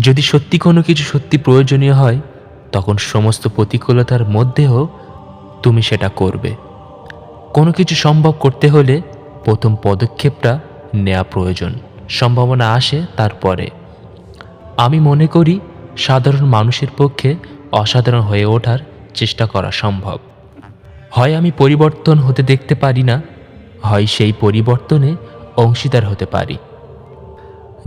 যদি সত্যি কোনো কিছু সত্যি প্রয়োজনীয় হয়, তখন সমস্ত প্রতিকূলতার মধ্যেও তুমি সেটা করবে। কোনো কিছু সম্ভব করতে হলে প্রথম পদক্ষেপটা নেওয়া প্রয়োজন। সম্ভাবনা আসে তারপরে। আমি মনে করি সাধারণ মানুষের পক্ষে অসাধারণ হয়ে ওঠার চেষ্টা করা সম্ভব। হয় আমি পরিবর্তন হতে দেখতে পারি না, হয় সেই পরিবর্তনে অংশীদার হতে পারি।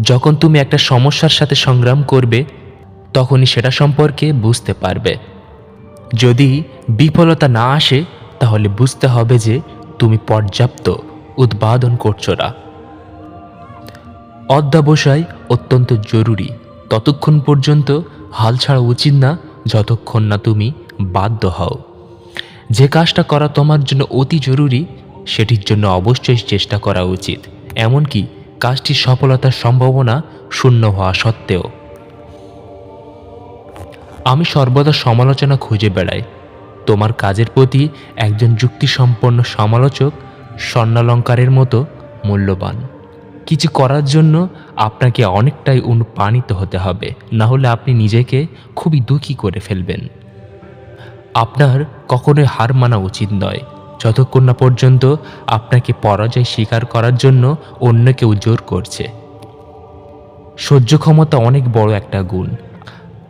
যখন তুমি একটা সমস্যার সাথে সংগ্রাম করবে, তখনই সেটা সম্পর্কে বুঝতে পারবে। যদি বিফলতা না আসে, তাহলে বুঝতে হবে যে তুমি পর্যাপ্ত উৎপাদন করছ না। অধ্যাবসায় অত্যন্ত জরুরি। ততক্ষণ পর্যন্ত হাল ছাড়া উচিত না, যতক্ষণ না তুমি বাধ্য হও। যে কাজটা করা তোমার জন্য অতি জরুরি, সেটির জন্য অবশ্যই চেষ্টা করা উচিত। এমনকি কাজটির সফলতার সম্ভাবনা শূন্য হওয়া সত্ত্বেও। আমি সর্বদা সমালোচনা খুঁজে বেড়াই। তোমার কাজের প্রতি একজন যুক্তিসম্পন্ন সমালোচক স্বর্ণালঙ্কারের মতো মূল্যবান। কিছু করার জন্য আপনাকে অনেকটাই অনুপ্রাণিত হতে হবে, না হলে আপনি নিজেকে খুবই দুঃখী করে ফেলবেন। আপনার কখনোই হার মানা উচিত নয়। যতক্ষণ না পর্যন্ত আপনাকে পরাজয় স্বীকার করার জন্য অন্য কেউ জোর করছে। সহ্য ক্ষমতা অনেক বড় একটা গুণ।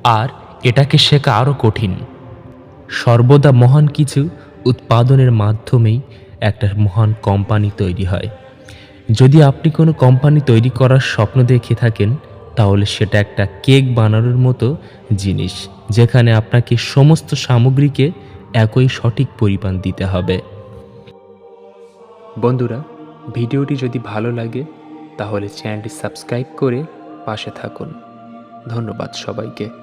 আর এটাকে শেখা আরও কঠিন। সর্বদা মহান কিছু উৎপাদনের মাধ্যমেই একটা মহান কোম্পানি তৈরি হয়। যদি আপনি কোনো কোম্পানি তৈরি করার স্বপ্ন দেখে থাকেন, তাহলে সেটা একটা কেক বানানোর মতো জিনিস, যেখানে আপনাকে সমস্ত সামগ্রীকে একই সঠিক পরিমাণ দিতে হবে। বন্ধুরা ভিডিওটি যদি ভালো লাগে তাহলে চ্যানেলটি সাবস্ক্রাইব করে পাশে থাকুন। ধন্যবাদ সবাইকে।